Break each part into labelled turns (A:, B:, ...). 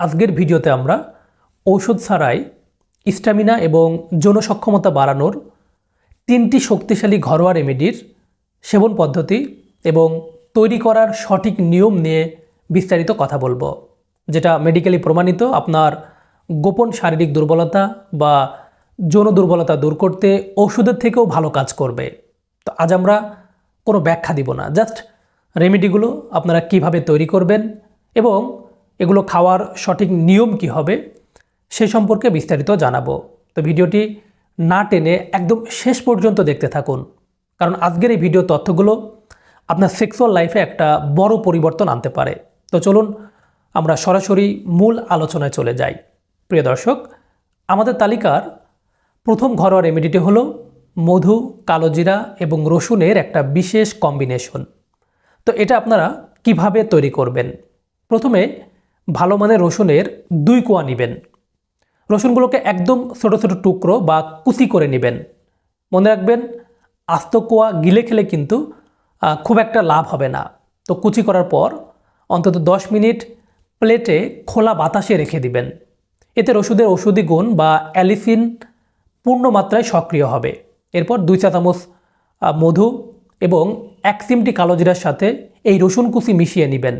A: আজকের ভিডিওতে আমরা ঔষধ ছাড়াই স্ট্যামিনা এবং যৌন সক্ষমতা বাড়ানোর তিনটি শক্তিশালী ঘরোয়া রেমেডির সেবন পদ্ধতি এবং তৈরি করার সঠিক নিয়ম নিয়ে বিস্তারিত কথা বলব, যেটা মেডিকেলি প্রমাণিত আপনার গোপন শারীরিক দুর্বলতা বা যৌন দুর্বলতা দূর করতে ওষুধের থেকেও ভালো কাজ করবে। তো আজ আমরা কোনো ব্যাখ্যা দিব না জাস্ট রেমেডিগুলো আপনারা কীভাবে তৈরি করবেন এবং এগুলো খাওয়ার সঠিক নিয়ম কি হবে সে সম্পর্কে বিস্তারিত জানাব। তো ভিডিওটি না টেনে একদম শেষ পর্যন্ত দেখতে থাকুন, কারণ আজকের এই ভিডিও তথ্যগুলো আপনার সেক্সুয়াল লাইফে একটা বড় পরিবর্তন আনতে পারে। তো চলুন আমরা সরাসরি মূল আলোচনায় চলে যাই। প্রিয় দর্শক, আমাদের তালিকার প্রথম ঘরোয়া রেমেডিটি হলো মধু কালোজিরা এবং রসুনের একটা বিশেষ কম্বিনেশন তো এটা আপনারা কীভাবে তৈরি করবেন? প্রথমে ভালো মানের রসুনের দুই কোয়া নেবেন। রসুনগুলোকে একদম ছোটো ছোটো টুকরো বা কুচি করে নেবেন। মনে রাখবেন, আস্ত কোয়া গিলে খেলে কিন্তু খুব একটা লাভ হবে না। তো কুচি করার পর অন্তত 10 মিনিট প্লেটে খোলা বাতাসে রেখে দিবেন। এতে রসুদের ওষুধি গুণ বা অ্যালিসিন পূর্ণ মাত্রায় সক্রিয় হবে। এরপর দুই চা চামচ মধু এবং এক চিমটি কালোজিরার সাথে এই রসুন কুচি মিশিয়ে নেবেন।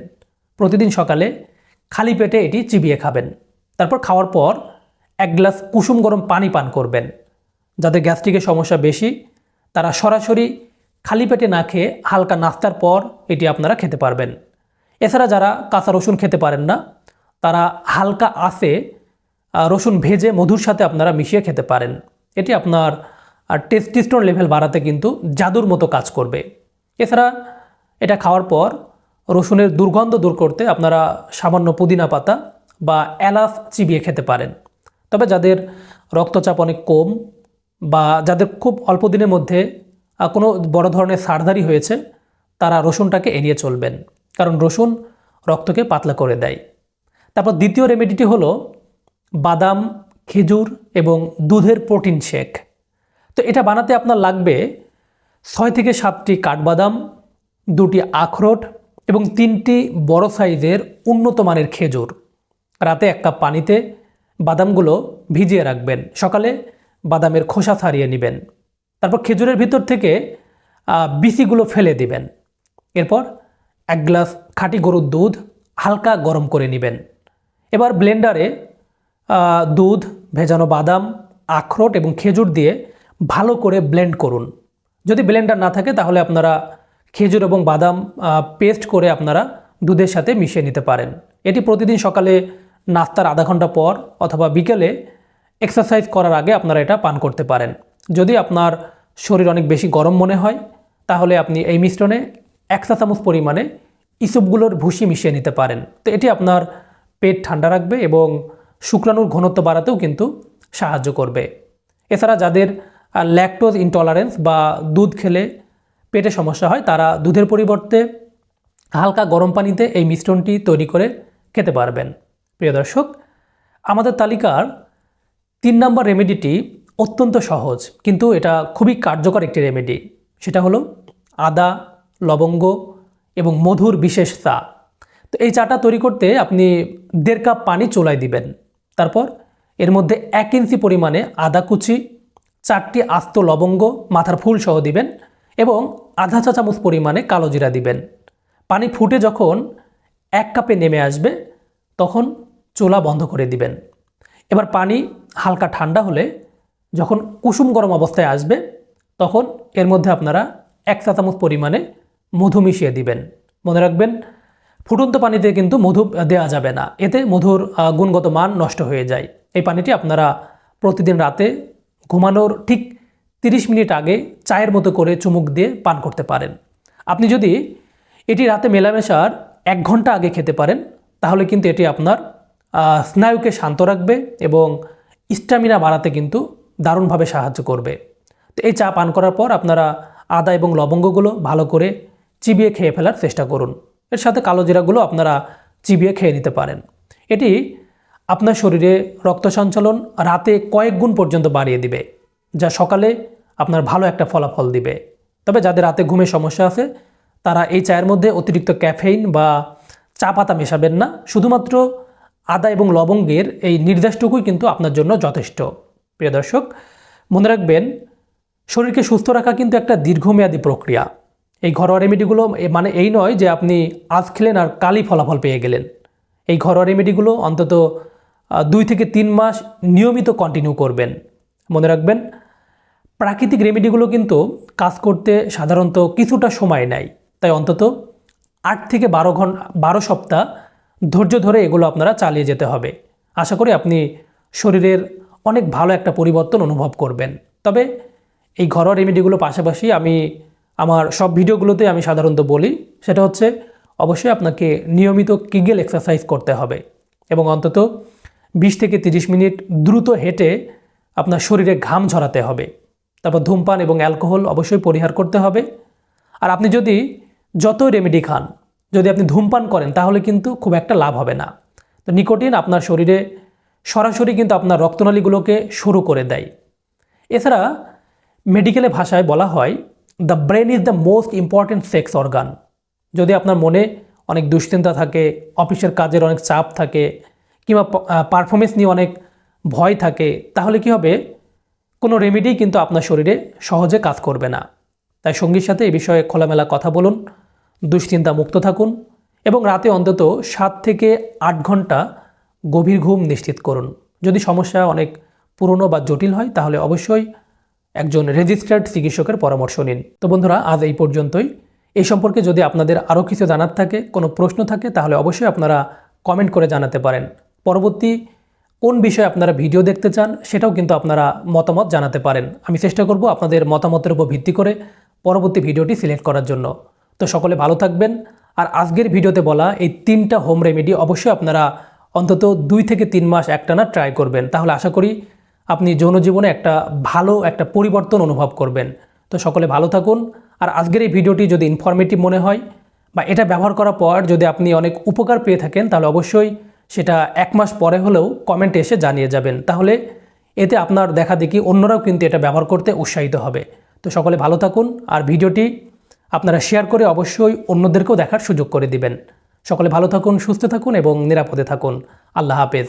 A: প্রতিদিন সকালে খালি পেটে এটি চিবিয়ে খাবেন। তারপর খাওয়ার পর এক গ্লাস কুসুম গরম পানি পান করবেন। যাদের গ্যাস্ট্রিকের সমস্যা বেশি, তারা সরাসরি খালি পেটে না খেয়ে হালকা নাস্তার পর এটি আপনারা খেতে পারবেন। এছাড়া যারা কাঁচা রসুন খেতে পারেন না, তারা হালকা আসে রসুন ভেজে মধুর সাথে আপনারা মিশিয়ে খেতে পারেন। এটি আপনার টেস্টিস্টোন লেভেল বাড়াতে কিন্তু জাদুর মতো কাজ করবে। এছাড়া এটা খাওয়ার পর রসুনের দুর্গন্ধ দূর করতে আপনারা সামান্য পুদিনা পাতা বা এলাচ চিবিয়ে খেতে পারেন। তবে যাদের রক্তচাপ অনেক কম বা যাদের খুব অল্প দিনের মধ্যে কোনো বড় ধরনের সার্জারি হয়েছে, তারা রসুনটাকে এড়িয়ে চলবেন। কারণ রসুন রক্তকে পাতলা করে দেয়। তারপর দ্বিতীয় রেমেডিটি হলো বাদাম, খেজুর এবং দুধের প্রোটিন শেক। তো এটা বানাতে আপনার লাগবে ছয় থেকে সাতটি কাঠবাদাম, দুটি আখরোট এবং তিনটি বড় সাইজের উন্নত মানের খেজুর। রাতে এক কাপ পানিতে বাদামগুলো ভিজিয়ে রাখবেন। সকালে বাদামের খোসা ছাড়িয়ে নেবেন। তারপর খেজুরের ভিতর থেকে বিসিগুলো ফেলে দিবেন। এরপর এক গ্লাস খাঁটি গরুর দুধ হালকা গরম করে নেবেন। এবার ব্লেন্ডারে দুধ, ভেজানো বাদাম, আখরোট এবং খেজুর দিয়ে ভালো করে ব্লেন্ড করুন। যদি ব্লেন্ডার না থাকে তাহলে আপনারা খেজুর এবং বাদাম পেস্ট করে আপনারা দুধের সাথে মিশিয়ে নিতে পারেন। এটি প্রতিদিন সকালে নাস্তার আধা ঘণ্টা পর অথবা বিকেলে এক্সারসাইজ করার আগে আপনারা এটা পান করতে পারেন। যদি আপনার শরীর অনেক বেশি গরম মনে হয়, তাহলে আপনি এই মিশ্রণে এক চা চামচ পরিমাণে ইসবগুলোর ভুসি মিশিয়ে নিতে পারেন। তো এটি আপনার পেট ঠান্ডা রাখবে এবং শুক্রাণুর ঘনত্ব বাড়াতেও কিন্তু সাহায্য করবে। এছাড়া যাদের ল্যাকটোজ ইনটলারেন্স বা দুধ খেলে পেটে সমস্যা হয়, তারা দুধের পরিবর্তে হালকা গরম পানিতে এই মিশ্রণটি তৈরি করে খেতে পারবেন। প্রিয় দর্শক, আমাদের তালিকার তিন নম্বর রেমেডিটি অত্যন্ত সহজ, কিন্তু এটা খুবই কার্যকর একটি রেমেডি। সেটা হলো আদা, লবঙ্গ এবং মধুর বিশেষ চা। তো এই চাটা তৈরি করতে আপনি দেড় কাপ পানি চোলাই দিবেন। তারপর এর মধ্যে এক ইঞ্চি পরিমাণে আদা কুচি, চারটি আস্ত লবঙ্গ মাথার ফুল সহ দিবেন। এবং আধা চা চামচ পরিমাণে কালো জিরা দিবেন। পানি ফুটে যখন এক কাপে নেমে আসবে, তখন চোলা বন্ধ করে দিবেন। এবার পানি হালকা ঠান্ডা হলে যখন কুসুম গরম অবস্থায় আসবে, তখন এর মধ্যে আপনারা এক চা চামচ পরিমাণে মধু মিশিয়ে দিবেন। মনে রাখবেন, ফুটন্ত পানিতে কিন্তু মধু দেওয়া যাবে না। এতে মধুর গুণগত মান নষ্ট হয়ে যায়। এই পানিটি আপনারা প্রতিদিন রাতে ঘুমানোর ঠিক 30 মিনিট আগে চায়ের মতো করে চুমুক দিয়ে পান করতে পারেন। আপনি যদি এটি রাতে মেলামেশার এক ঘণ্টা আগে খেতে পারেন, তাহলে কিন্তু এটি আপনার স্নায়ুকে শান্ত রাখবে এবং স্ট্যামিনা বাড়াতে কিন্তু দারুণভাবে সাহায্য করবে। তো এই চা পান করার পর আপনারা আদা এবং লবঙ্গগুলো ভালো করে চিবিয়ে খেয়ে ফেলার চেষ্টা করুন। এর সাথে কালো জিরাগুলো আপনারা চিবিয়ে খেয়ে নিতে পারেন। এটি আপনার শরীরে রক্ত সঞ্চালন রাতে কয়েক গুণ পর্যন্ত বাড়িয়ে দিবে। যা সকালে আপনার ভালো একটা ফলাফল দিবে। তবে যাদের রাতে ঘুমের সমস্যা আছে, তারা এই চায়ের মধ্যে অতিরিক্ত ক্যাফেইন বা চা পাতা মেশাবেন না। শুধুমাত্র আদা এবং লবঙ্গের এই নির্দেশটুকুই কিন্তু আপনার জন্য যথেষ্ট। প্রিয় দর্শক, মনে রাখবেন, শরীরকে সুস্থ রাখা কিন্তু একটা দীর্ঘমেয়াদী প্রক্রিয়া। এই ঘরোয়া রেমেডিগুলো মানে এই নয় যে আপনি আজ খেলেন আর কালই ফলাফল পেয়ে গেলেন। এই ঘরোয়া রেমেডিগুলো অন্তত দুই থেকে তিন মাস নিয়মিত কন্টিনিউ করবেন। মনে রাখবেন প্রাকৃতিক রেমেডিগুলো কিন্তু কাজ করতে সাধারণত কিছুটা সময় নেয়। তাই অন্তত আট থেকে বারো ঘণ্টা বারো সপ্তাহ ধৈর্য ধরে এগুলো আপনারা চালিয়ে যেতে হবে। আশা করি আপনি শরীরের অনেক ভালো একটা পরিবর্তন অনুভব করবেন। তবে এই ঘরোয়া রেমেডিগুলো পাশাপাশি আমি আমার সব ভিডিওগুলোতে আমি সাধারণত বলি, সেটা হচ্ছে অবশ্যই আপনাকে নিয়মিত কিগেল এক্সারসাইজ করতে হবে এবং অন্তত বিশ থেকে তিরিশ মিনিট দ্রুত হেঁটে আপনার শরীরে ঘাম ঝরাতে হবে। তারপর ধূমপান এবং অ্যালকোহল অবশ্যই পরিহার করতে হবে। আর আপনি যদি যত রেমেডি খান, যদি আপনি ধূমপান করেন, তাহলে কিন্তু খুব একটা লাভ হবে না। তো নিকোটিন আপনার শরীরে সরাসরি কিন্তু আপনার রক্তনালীগুলোকে শুরু করে দেয়। এছাড়া মেডিকেলে ভাষায় বলা হয় the brain is the most important sex organ যদি আপনার মনে অনেক দুশ্চিন্তা থাকে, অফিসের কাজের অনেক চাপ থাকে, কিংবা পারফরমেন্স নিয়ে অনেক ভয় থাকে, তাহলে কি হবে? কোনো রেমেডি কিন্তু আপনার শরীরে সহজে কাজ করবে না। তাই সঙ্গীর সাথে এই বিষয়ে খোলামেলা কথা বলুন, দুশ্চিন্তা মুক্ত থাকুন এবং রাতে অন্তত সাত থেকে আট ঘণ্টা গভীর ঘুম নিশ্চিত করুন। যদি সমস্যা অনেক পুরনো বা জটিল হয়, তাহলে অবশ্যই একজন রেজিস্টার্ড চিকিৎসকের পরামর্শ নিন। তো বন্ধুরা, আজ এই পর্যন্তই। এই সম্পর্কে যদি আপনাদের আরও কিছু জানার থাকে, কোনো প্রশ্ন থাকে, তাহলে অবশ্যই আপনারা কমেন্ট করে জানাতে পারেন। পরবর্তী কোন বিষয়ে আপনারা ভিডিও দেখতে চান সেটাও কিন্তু আপনারা মতামত জানাতে পারেন। আমি চেষ্টা করব আপনাদের মতামতের উপর ভিত্তি করে পরবর্তী ভিডিওটি সিলেক্ট করার জন্য। তো সকলে ভালো থাকবেন। আর আজকের ভিডিওতে বলা এই তিনটা হোম রেমেডি অবশ্যই আপনারা অন্তত দুই থেকে তিন মাস একটানা ট্রাই করবেন। তাহলে আশা করি আপনি যৌন জীবনে একটা ভালো, একটা পরিবর্তন অনুভব করবেন। তো সকলে ভালো থাকুন। আর আজকের এই ভিডিওটি যদি ইনফরমেটিভ মনে হয় বা এটা ব্যবহার করার পর যদি আপনি অনেক উপকার পেয়ে থাকেন তাহলে অবশ্যই সেটা এক মাস পরে হলেও কমেন্টে এসে জানিয়ে যাবেন। তাহলে এতে আপনার দেখা দেখি অন্যরাও কিন্তু এটা ব্যবহার করতে উৎসাহিত হবে। তো সকলে ভালো থাকুন আর ভিডিওটি আপনারা শেয়ার করে অবশ্যই অন্যদেরকেও দেখার সুযোগ করে দিবেন। সকলে ভালো থাকুন, সুস্থ থাকুন এবং নিরাপদে থাকুন। আল্লাহ হাফেজ।